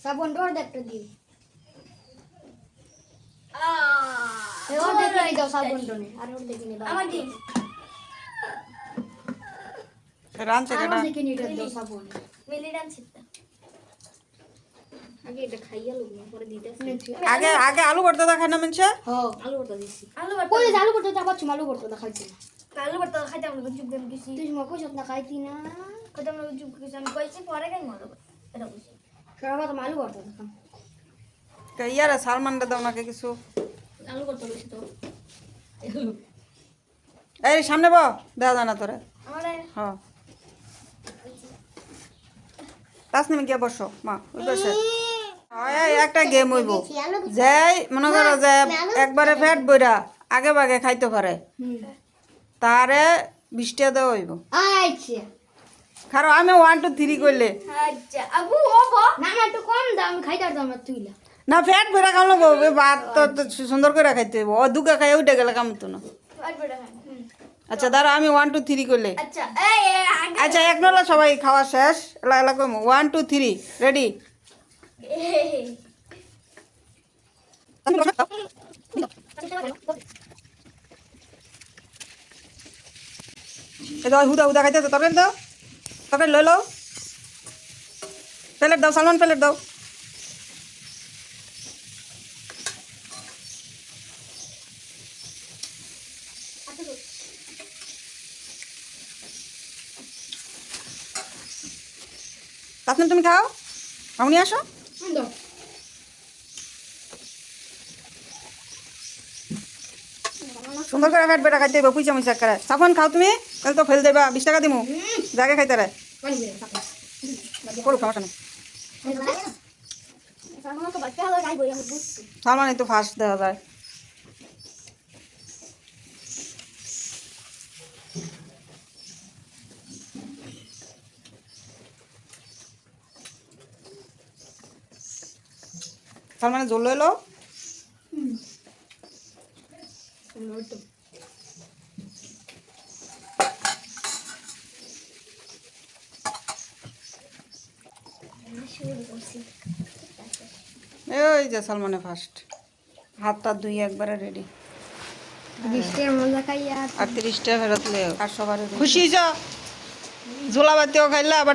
সাবনটা অর্ধেক একটা দিই আহ, এই অর্ধেক কিনে দাও সাবনটা নে আর অর্ধেক কিনে দাও আমার দিন। রাঁধছে আর কেটা? অর্ধেক কিনে এটা দাও সাবন। মিলি ডান্স আগে এটা খাইয়া লোক না পরে দিতে আগে আগে আলু ভর্তা দেখা মেনছে? হ্যাঁ। আলু ভর্তা দিছি। আলু ভর্তা কই আলু ভর্তা তা পাচ্ছি আলু ভর্তা খাইছি আলু ভর্তা খাইতে আমরা চুপ তুই না খাইতি না। খাইতে আমরা চুপ করে আমি কইছি পরে কেন এটা বুঝি ইয়ারে সালমানটা দাও নাকি কিছু? এই সামনে ব দেওয়া যায় না তোরে। আমারে। হ্যাঁ। তাসনিমে গিয়ে বসো মা ওই এই একটা গেম হইব। যে মনে করো যে একবারে ফ্যাট বইরা আগে বাগে খাইতে পারে। তারে বিশটা দেওয়া হইব। আচ্ছা কারণ আমি ওয়ান টু থ্রি করলে আচ্ছা আবু না না একটু কম দাও আমি খাইতে তুইলা না ফ্যাট বইরা খাওয়ানো বলবে ভাত তো তো সুন্দর করে খাইতে হইব। ও দুগা খাই উঠে গেলে কাম তো না। আচ্ছা দাঁড়া আমি ওয়ান টু থ্রি করলে আচ্ছা আচ্ছা এক নলা সবাই খাওয়া শেষ। এলা এলা কম ওয়ান টু থ্রি রেডি হুদা হুদা খাইতে তরকারি দাও তরকারি লই লও। প্লেট দাও সালমান প্লেট দাও। তাসমিন তুমি খাও? আমনি আসো। দাও। সুন্দর করে ফ্যাট বেটা খাইতে হইব পয়সা মইসা করে সাফন খাও তুমি তাহলে তো ফেল দেবা, বিশ টাকা দিমু। জায়গা খাইতে রে নেই আমার তো ফার্স্ট দেওয়া যায়। সালমানে জল লইলো করছি এই যে সালমানে ফার্স্ট হাতটা দুই একবারে রেডি আর তিরিশটা ফেরত লে আর সবার খুশি যা ঝোলা বাতিও খাইলে আবার